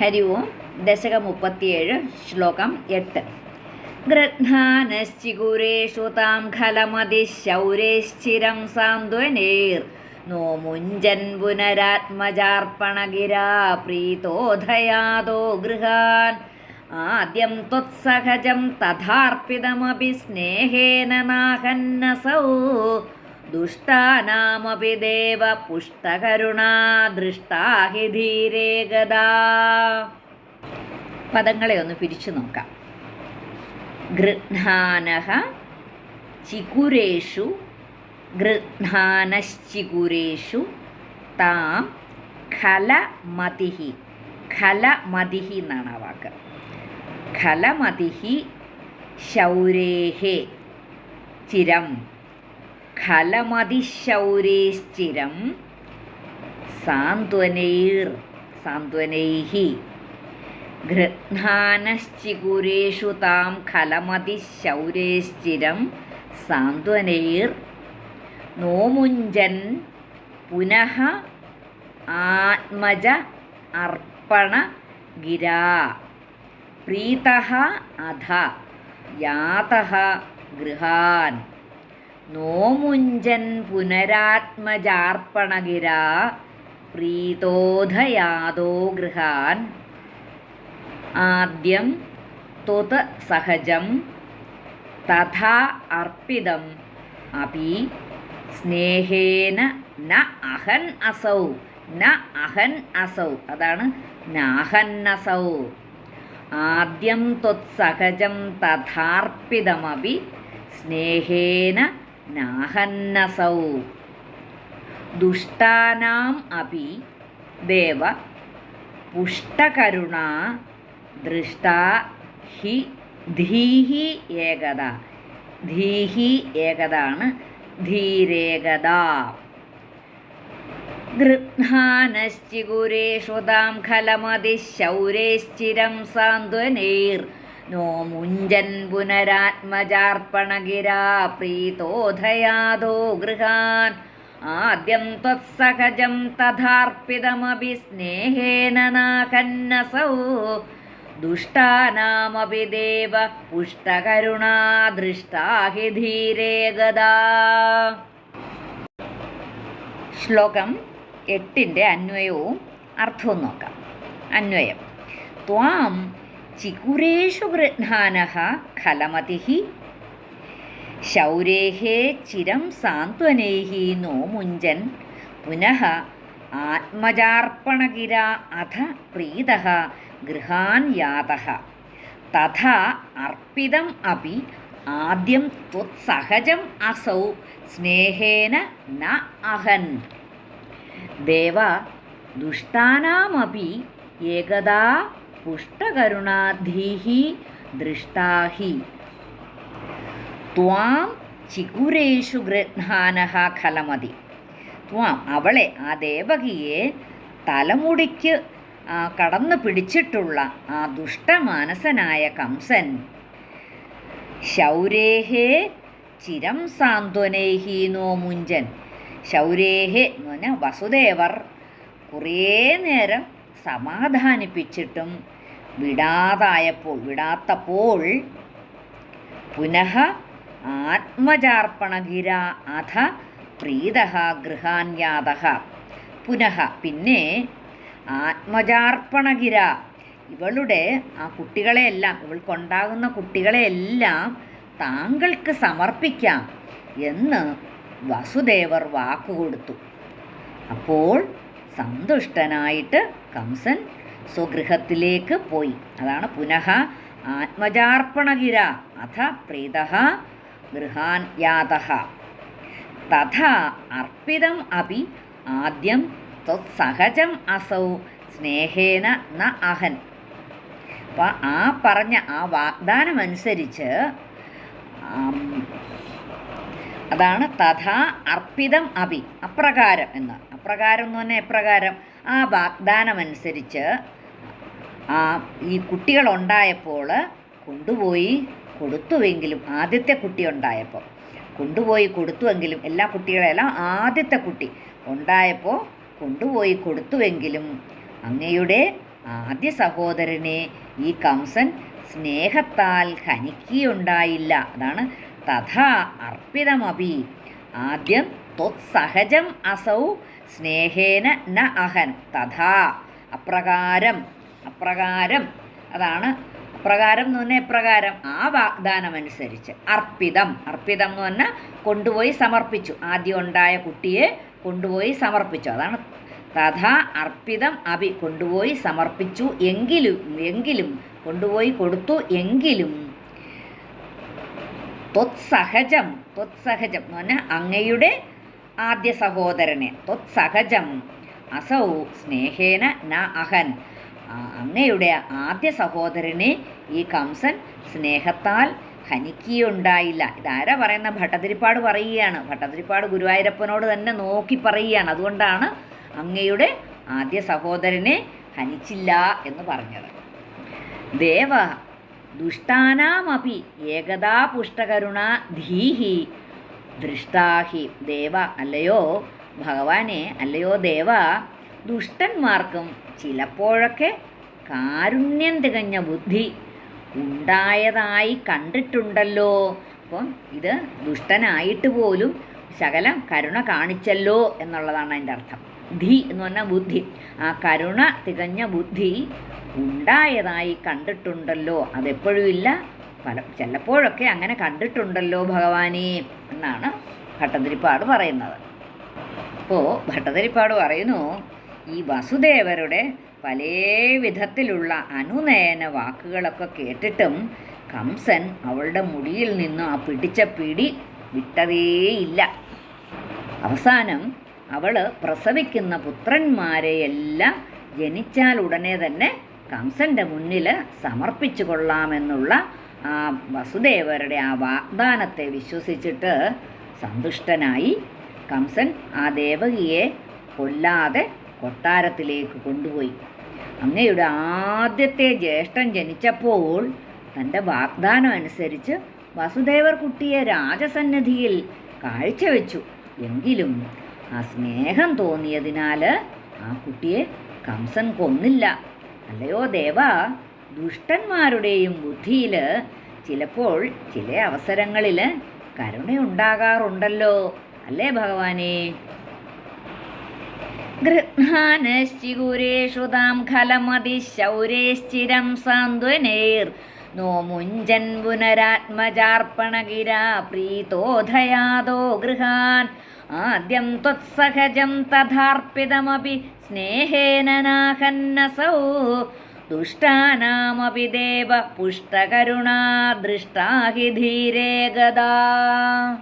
ഹരി ഓം ദശകം മുപ്പത്തിയേഴ് ശ്ലോകം എട്ട്. ഗൃഹാനശ്ചികുരേഷു താം ഖലമതിശൗരേശ്ചിരം സാന്ത്വനേർ. നോ മുഞ്ചൻ പുനരാത്മജാർപ്പണഗിരാ പ്രീതോധയാതോ ഗൃഹാൻ. ആദ്യം ത്വത്സഹജം തഥാർപ്പിതമപി സ്നേഹേന നാഹന്നസൗ. ദുഷ്ടാനാമപി ദേവ പുഷ്ടകരുണാ ദൃഷ്ടാഹി ധീരേ ഗതാ പദങ്ങളെ ഒന്ന് പിരിച്ചു നോക്കാം. ഗൃഹാനഹ ചികുരേഷു ഗൃഹാനശ്ചികുരേഷു താം ഖലമതിഹി ഖലമതിഹി എന്നാണ് ആ വാക്ക്. ഖലമതിഹി ശൗരേഹേ ചിരം. ഖലമതിശൗരേശ്ചിരം സാന്ത്വനൈർ സാന്ത്വനൈഹി. ഗൃഹാനശ്ചികുരേഷു താം ഖലമതിശൗരേശ്ചിരം സാന്ത്വനൈർ. നോമുഞ്ചൻ പുനഃ ആത്മജ അർപ്പണ ഗിരാ. പ്രീത അധ യാത ഗൃഹാൻ. നോമുഞ്ചൻ പുനരാത്മജാർപ്പണഗിരാ പ്രീതോധയാതോ ഗൃഹാൻ. ആദ്യം ത്വത് സഹജം തഥാ അർപ്പിതം. അപി സ്നേഹേന ന അഹൻ അസൗ ന അഹൻ അസൗ. അതാണ് നാഹന്നസൗ ആദ്യം ത്വത്സഹജം തഥാർപ്പിതമപി സ്നേഹേന നാഹന്നസൗ. ദുഷ്ടാനാം അപി ദേവ പുഷ്ടകരുണ ദൃഷ്ട ഹി ധീഹി ഏകത. ധീഹി ഏകതാണ് ധീരേകത. ഗൃഹാനശ്ചിഗുരേഷു താം ഖലമതിശൗരേശ്ചിരം സാന്ത്വനൈർ. നോ മുഞ്ചൻ പുനരാത്മജാർപ്പണഗിരാ പ്രീതോധയാദോ ഗൃഹാൻ. ആദ്യം ത്വത്സഹജം തഥാർപ്പിതമപി സ്നേഹേന നാകന്നസൗ ദുഷ്ടാനാമപി ദേവ പുഷ്ടകരുണാ ദൃഷ്ടാഹി ധീരേ ഗദാ. ശ്ലോകം എട്ടിന്റെ അന്വയവും അർത്ഥവും നോക്കാം. അന്വയം. ത്വാം ചികുരേഷു ഗൃഹാനഃ ഖലമതിഃ ശൗരേः ചിരം സാന്ത്വനൈः नो മുഞ്ചൻ പുനഃ ആത്മജാർപ്പണകിര അധ പ്രീതഃ ഗൃഹാൻ യാതഃ തഥാ അർപ്പിതം അപി ആദ്യം ത്വത്സഹജം അസൗ സ്നേഹേന ന അഹൻ ദേവ ദുഷ്ടാനാമപി ഏകദാ പുഷ്ടകരുണാധീഹി ദൃഷ്ടാഹി. ത്വാം ചികുരേഷു ഗൃഹാനഹ ഖലമതി. ത്വാം അവളെ ആ ദേവകിയെ തലമുടിക്ക് കടന്നു പിടിച്ചിട്ടുള്ള ആ ദുഷ്ടമാനസനായ കംസൻ. ശൗരേഹേ ചിരം സാന്ത്വനേഹി നോ മുഞ്ചൻ. ശൗരേഹേ എന്ന് പറഞ്ഞാൽ വസുദേവർ കുറേ നേരം സമാധാനിപ്പിച്ചിട്ടും വിടാതായപ്പോൾ വിടാത്തപ്പോൾ പുനഃ ആത്മജാർപ്പണഗിര അഥ പ്രീത ഗൃഹാന്യാത പുനഃ പിന്നെ ആത്മജാർപ്പണഗിര ഇവളുടെ ആ കുട്ടികളെയെല്ലാം ഇവൾക്കുണ്ടാകുന്ന കുട്ടികളെയെല്ലാം താങ്കൾക്ക് സമർപ്പിക്കാം എന്ന് വസുദേവർ വാക്കുകൊടുത്തു. അപ്പോൾ സന്തുഷ്ടനായിട്ട് കംസൻ സ്വഗൃഹത്തിലേക്ക് പോയി. അതാണ് പുനഃ ആത്മജാർപ്പണഗിര. അഥ പ്രീത ഗൃഹാൻ യാത. തഥാ അർപ്പിതം അപി ആദ്യം ത്വത്സഹജം അസൗ സ്നേഹേന ന അഹൻ. അപ്പം ആ പറഞ്ഞ ആ വാഗ്ദാനം അനുസരിച്ച് അതാണ് തഥാ അർപ്പിതം അഭി അപ്രകാരം എന്ന്. അപ്രകാരം എന്ന് പറഞ്ഞാൽ എപ്രകാരം? ആ വാഗ്ദാനമനുസരിച്ച് ആ ഈ കുട്ടികളുണ്ടായപ്പോൾ കൊണ്ടുപോയി കൊടുത്തുവെങ്കിലും ആദ്യത്തെ കുട്ടി ഉണ്ടായപ്പോൾ കൊണ്ടുപോയി കൊടുത്തുവെങ്കിലും എല്ലാ കുട്ടികളെല്ലാം ആദ്യത്തെ കുട്ടി ഉണ്ടായപ്പോൾ കൊണ്ടുപോയി കൊടുത്തുവെങ്കിലും അങ്ങയുടെ ആദ്യ സഹോദരനെ ഈ കംസൻ സ്നേഹത്താൽ ഹനിക്കുകയുണ്ടായില്ല. അതാണ് തഥാ അർപ്പിതമപി. ആദ്യം ത്വത്സഹജം അസൗ സ്നേഹേന ന അഹൻ. തഥാ അപ്രകാരം അപ്രകാരം. അതാണ് അപ്രകാരം എന്ന് പറഞ്ഞാൽ എപ്രകാരം? ആ വാഗ്ദാനം അനുസരിച്ച് അർപ്പിതം. അർപ്പിതം എന്ന് പറഞ്ഞാൽ കൊണ്ടുപോയി സമർപ്പിച്ചു. ആദ്യം ഉണ്ടായ കുട്ടിയെ കൊണ്ടുപോയി സമർപ്പിച്ചു. അതാണ് തഥാ അർപ്പിതം അഭി കൊണ്ടുപോയി സമർപ്പിച്ചു എങ്കിലും എങ്കിലും കൊണ്ടുപോയി കൊടുത്തു എങ്കിലും. ത്വത്സഹജം. ത്വത്സഹജം എന്ന് പറഞ്ഞാൽ അങ്ങയുടെ ആദ്യ സഹോദരനെ. ത്വത്സഹജം. അസൗ സ്നേഹേന ന അഹൻ. അങ്ങയുടെ ആദ്യ സഹോദരനെ ഈ കംസൻ സ്നേഹത്താൽ ഹനിക്കുകയുണ്ടായില്ല. ഇതാരാ പറയുന്ന? ഭട്ടതിരിപ്പാട് പറയുകയാണ്. ഭട്ടതിരിപ്പാട് ഗുരുവായൂരപ്പനോട് തന്നെ നോക്കി പറയുകയാണ്. അതുകൊണ്ടാണ് അങ്ങയുടെ ആദ്യ സഹോദരനെ ഹനിച്ചില്ല എന്ന് പറഞ്ഞത്. ദേവ ദുഷ്ടാനാമപി ഏകതാ പുഷ്ടകരുണ ധീഹി ദൃഷ്ടാഹി. ദേവ അല്ലയോ? ഭഗവാനെ അല്ലയോ ദേവ? ദുഷ്ടന്മാർക്കും ചിലപ്പോഴൊക്കെ കാരുണ്യം തികഞ്ഞ ബുദ്ധി ഉണ്ടായതായി കണ്ടിട്ടുണ്ടല്ലോ. അപ്പം ഇത് ദുഷ്ടനായിട്ട് പോലും ശകലം കരുണ കാണിച്ചല്ലോ എന്നുള്ളതാണ് അതിന്റെ അർത്ഥം. ധി എന്ന് പറഞ്ഞാൽ ബുദ്ധി. ആ കരുണ തികഞ്ഞ ബുദ്ധി ഉണ്ടായതായി കണ്ടിട്ടുണ്ടല്ലോ. അതെപ്പോഴും ഇല്ല. പല ചിലപ്പോഴൊക്കെ അങ്ങനെ കണ്ടിട്ടുണ്ടല്ലോ ഭഗവാനെ എന്നാണ് ഭട്ടതിരിപ്പാട് പറയുന്നത്. അപ്പോൾ ഭട്ടതിരിപ്പാട് പറയുന്നു ഈ വസുദേവരുടെ പല വിധത്തിലുള്ള അനുനയന വാക്കുകളൊക്കെ കേട്ടിട്ടും കംസൻ അവളുടെ മുടിയിൽ നിന്ന് ആ പിടിച്ച പിടി വിട്ടതേയില്ല. അവസാനം അവൾ പ്രസവിക്കുന്ന പുത്രന്മാരെയെല്ലാം ജനിച്ചാൽ ഉടനെ തന്നെ കംസന്റെ മുന്നിൽ സമർപ്പിച്ചു കൊള്ളാമെന്നുള്ള ആ വസുദേവരുടെ ആ വാഗ്ദാനത്തെ വിശ്വസിച്ചിട്ട് സന്തുഷ്ടനായി കംസൻ ആ ദേവകിയെ കൊല്ലാതെ കൊട്ടാരത്തിലേക്ക് കൊണ്ടുപോയി. അങ്ങയുടെ ആദ്യത്തെ ജ്യേഷ്ഠൻ ജനിച്ചപ്പോൾ തന്റെ വാഗ്ദാനം അനുസരിച്ച് വസുദേവർ കുട്ടിയെ രാജസന്നിധിയിൽ കാഴ്ചവെച്ചു. എങ്കിലും ആ സ്നേഹം തോന്നിയതിനാൽ ആ കുട്ടിയെ കംസൻ കൊന്നില്ല. അല്ലയോ ദേവ ദുഷ്ടന്മാരുടെയും ബുദ്ധിയിൽ ചിലപ്പോൾ ചില അവസരങ്ങളിൽ കരുണയുണ്ടാകാറുണ്ടല്ലോ. അല്ലേ ഭഗവാനെ? ഗൃഹാനശ്ചിഗുരേഷു താം ഖലമതിശൗരേശ്ചിരം സാന്ത്വനേർ. നോ മുഞ്ചൻ പുനരാത്മജാർപ്പണഗിരാ प्रीतोधयादो ഗൃഹാൻ. ആദ്യം ത്വത്സഹജം തഥാർപ്പിതമപി സ്നേഹേന നാഹന്നസൗ. ദുഷ്ടാനാമപി ദേവ പുഷ്ടകരുണാ ദൃഷ്ടാ ഹി ധീരേ ഗദാ.